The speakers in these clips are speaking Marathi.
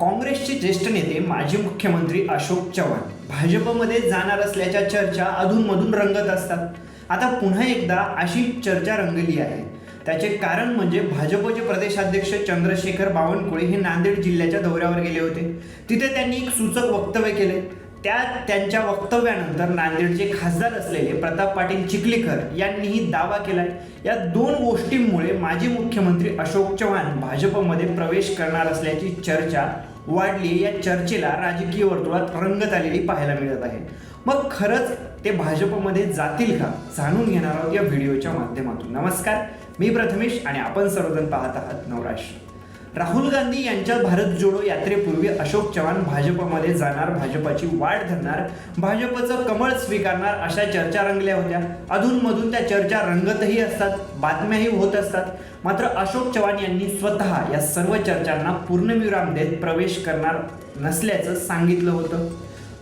काँग्रेसचे ज्येष्ठ नेते माजी मुख्यमंत्री अशोक चव्हाण भाजपमध्ये जाणार असल्याच्या चर्चा अधूनमधून रंगत असतात. आता पुन्हा एकदा अशी चर्चा रंगली आहे. त्याचे कारण म्हणजे भाजपचे प्रदेशाध्यक्ष चंद्रशेखर बावनकुळे हे नांदेड जिल्ह्याच्या दौऱ्यावर गेले होते. तिथे त्यांनी एक सूचक वक्तव्य केले. त्या त्यांच्या वक्तव्यानंतर नांदेडचे खासदार असलेले प्रताप पाटील चिखलीकर यांनीही दावा केलाय. या दोन गोष्टींमुळे माजी मुख्यमंत्री अशोक चव्हाण भाजपमध्ये प्रवेश करणार असल्याची चर्चा वाढली या चर्चेला राजकीय वर्तुळात रंगत आलेली पाहायला मिळत आहे. मग खरंच ते भाजपमध्ये जातील का? जाणून घेणार आहोत या व्हिडिओच्या माध्यमातून. नमस्कार मी प्रथमेश आणि आपण सर्वजण पाहत आहात नवराष्ट्र राहुल गांधी यांच्या भारत जोडो यात्रेपूर्वी अशोक चव्हाण भाजपमध्ये जाणार भाजपाची वाढ धरणार भाजपचं कमळ स्वीकारणार अशा चर्चा रंगल्या होत्या. अधूनमधून त्या चर्चा रंगतही असतात बातम्याही होत असतात. मात्र अशोक चव्हाण यांनी स्वतः या सर्व चर्चांना पूर्णविराम देत प्रवेश करणार नसल्याचं सांगितलं होतं.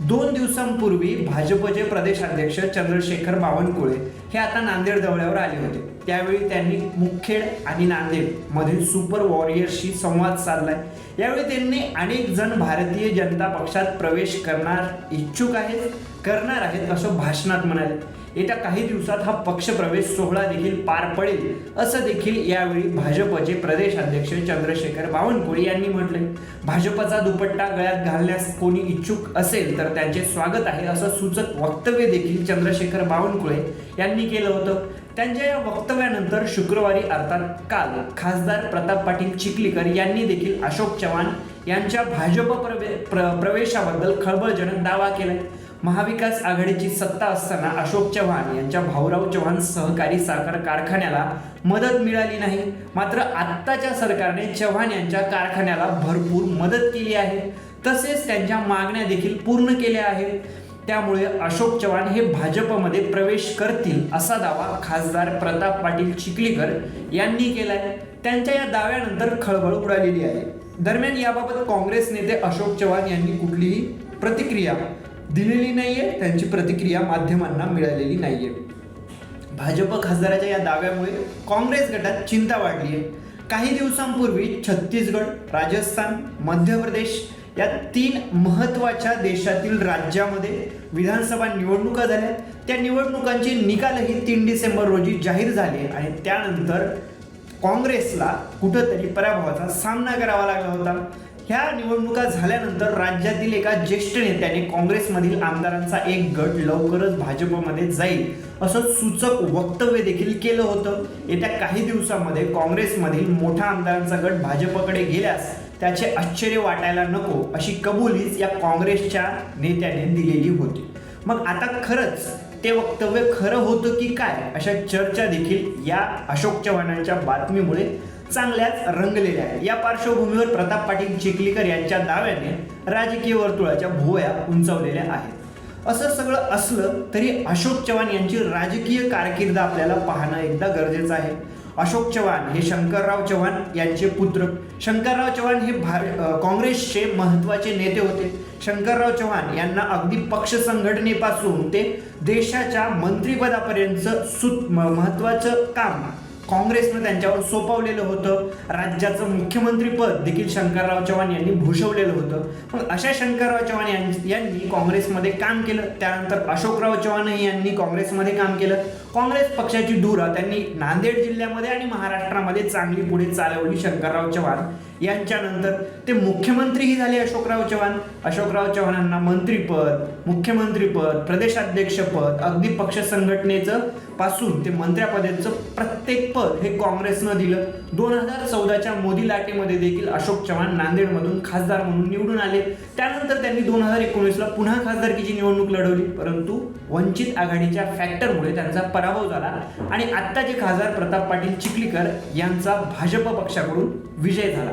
दोन दिवसांपूर्वी भाजपचे प्रदेशाध्यक्ष चंद्रशेखर बावनकुळे हे आता नांदेड दौऱ्यावर आले होते. त्यावेळी त्यांनी मुखेड आणि नांदेड मधील सुपर वॉरियर्सशी संवाद साधलाय. यावेळी त्यांनी अनेक जण भारतीय जनता पक्षात प्रवेश करणार इच्छुक आहेत. करणार आहेत असं भाषणात म्हणाले. येत्या काही दिवसात हा पक्षप्रवेश सोहळा देखील पार पडेल असं देखील यावेळी भाजपचे प्रदेशाध्यक्ष चंद्रशेखर बावनकुळे यांनी म्हटले भाजपचा दुपट्टा गळ्यात घालण्यास कोणी इच्छुक असेल तर त्यांचे स्वागत आहे असं सूचक वक्तव्य देखील चंद्रशेखर बावनकुळे यांनी केलं होतं. त्यांच्या या वक्तव्यानंतर शुक्रवारी अर्थात काल खासदार प्रताप पाटील चिखलीकर यांनी देखील अशोक चव्हाण यांच्या भाजप प्रवे प्र प्रवेशाबद्दल खळबळजनक दावा केलाय. महाविकास आघाडीची सत्ता असताना अशोक चव्हाण यांच्या भाऊराव चव्हाण सहकारी साखर कारखान्याला मदत मिळाली नाही. मात्र आत्ताच्या सरकारने चव्हाण यांच्या कारखान्याला भरपूर मदत केली आहे. तसेच त्यांच्या मागण्या देखील पूर्ण केल्या आहेत. त्यामुळे अशोक चव्हाण हे भाजपमध्ये प्रवेश करतील असा दावा खासदार प्रताप पाटील चिखलीकर यांनी केला आहे त्यांच्या या दाव्यानंतर खळबळ उडालेली आहे. दरम्यान याबाबत काँग्रेस नेते अशोक चव्हाण यांनी कुठलीही प्रतिक्रिया दिलेली नाही आहे त्यांची प्रतिक्रिया माध्यमांना मिळालेली नाही आहे भाजप खासदाराच्या या दाव्यामुळे काँग्रेस गटात चिंता वाढली आहे काही दिवसांपूर्वी छत्तीसगड राजस्थान मध्य प्रदेश या तीन महत्त्वाच्या देशातील राज्यामध्ये विधानसभा निवडणुका झाल्या त्या निवडणुकांचे निकालही तीन डिसेंबर रोजी जाहीर झाले आणि त्यानंतर काँग्रेसला कुठंतरी पराभवाचा सामना करावा लागला होता. ह्या निवडणुका झाल्यानंतर राज्यातील एका ज्येष्ठ नेत्याने काँग्रेसमधील आमदारांचा एक गट लवकरच भाजपमध्ये जाईल असं सूचक वक्तव्य देखील केलं होतं. येत्या काही दिवसामध्ये काँग्रेसमधील मोठा आमदारांचा गट भाजपकडे गेल्यास त्याचे आश्चर्य वाटायला नको अशी कबुलीच या काँग्रेसच्या नेत्याने दिलेली होती. मग आता खरंच ते वक्तव्य खरं होतं की काय अशा चर्चा देखील या अशोक चव्हाणांच्या बातमीमुळे चांगल्याच रंगलेल्या आहेत. या पार्श्वभूमीवर प्रताप पाटील चिखलीकर यांच्या दाव्याने राजकीय वर्तुळाच्या भुवया उंचावलेल्या आहेत. असं सगळं असलं तरी अशोक चव्हाण यांची राजकीय कारकीर्द आपल्याला पाहणं एकदा गरजेचं आहे. अशोक चव्हाण हे शंकरराव चव्हाण यांचे पुत्र. शंकरराव चव्हाण हे भार काँग्रेसचे महत्त्वाचे नेते होते. शंकरराव चव्हाण यांना अगदी पक्ष संघटनेपासून ते देशाच्या मंत्रिपदापर्यंत सुत महत्त्वाचं काम काँग्रेसनं त्यांच्यावर सोपवलेलं होतं. राज्याचं मुख्यमंत्रीपद देखील शंकरराव चव्हाण यांनी भूषवलेलं होतं. मग अशा शंकरराव चव्हाण यांनी काँग्रेसमध्ये काम केलं. त्यानंतर अशोकराव चव्हाणही यांनी काँग्रेसमध्ये काम केलं. काँग्रेस पक्षाची धुरा त्यांनी नांदेड जिल्ह्यामध्ये आणि महाराष्ट्रामध्ये चांगली पुढे चालवली शंकरराव चव्हाण. यांच्यानंतर ते मुख्यमंत्रीही झाले अशोकराव चव्हाण. अशोकराव चव्हाणांना मंत्रीपद मुख्यमंत्रीपद प्रदेशाध्यक्षपद अगदी पक्ष संघटनेचं पासून ते मंत्र्यापदाचं प्रत्येक पद हे काँग्रेसनं दिलं. दोन हजार चौदाच्या मोदी लाटेमध्ये देखील अशोक चव्हाण नांदेडमधून खासदार म्हणून निवडून आले. त्यानंतर त्यांनी दोन हजार एकोणीसला पुन्हा खासदारकीची निवडणूक लढवली. परंतु वंचित आघाडीच्या फॅक्टरमुळे त्यांचा पराभव झाला. आणि आत्ताचे खासदार प्रताप पाटील चिखलीकर यांचा भाजप पक्षाकडून विजय झाला.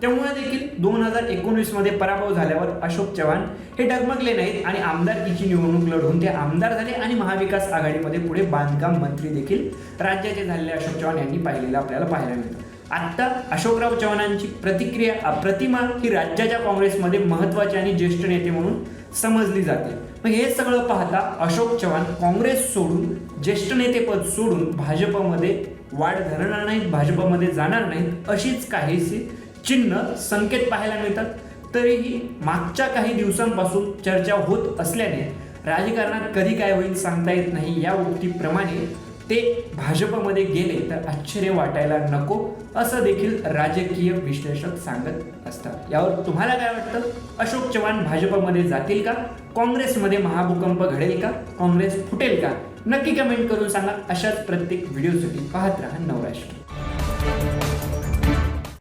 त्यामुळे देखील दोन हजार एकोणीसमध्ये पराभव झाल्यावर अशोक चव्हाण हे डगमगले नाहीत आणि आमदारकीची निवडणूक लढवून ते आमदार झाले आणि महाविकास आघाडीमध्ये पुढे बांधकाम मंत्री देखील राज्याचे झालेले अशोक चव्हाण यांनी पाहिलेलं आपल्याला पाहायला मिळतं. आत्ता अशोकराव चव्हाणांची प्रतिक्रिया अ, प्रतिमा ही राज्याच्या काँग्रेसमध्ये महत्त्वाचे आणि ज्येष्ठ नेते म्हणून समजली जाते. मग हे सगळं पाहता अशोक चव्हाण काँग्रेस सोडून ज्येष्ठ नेतेपद सोडून भाजपमध्ये वाढ धरणार नाहीत भाजपमध्ये जाणार नाहीत अशीच काहीशी चिन्ह संकेत पाहायला मिळतात. तरीही मागच्या काही दिवसांपासून चर्चा होत असल्याने राजकारणात कधी काय होईल सांगता येत नाही या उक्तीप्रमाणे ते भाजपमध्ये गेले तर आश्चर्य वाटायला नको असं देखील राजकीय विश्लेषक सांगत असतात. यावर तुम्हाला काय वाटतं? अशोक चव्हाण भाजपमध्ये जातील का? काँग्रेसमध्ये महाभूकंप घडेल का? काँग्रेस फुटेल का? नक्की कमेंट करून सांगा. अशाच प्रत्येक व्हिडिओसाठी पाहत राहा नवराष्ट्र.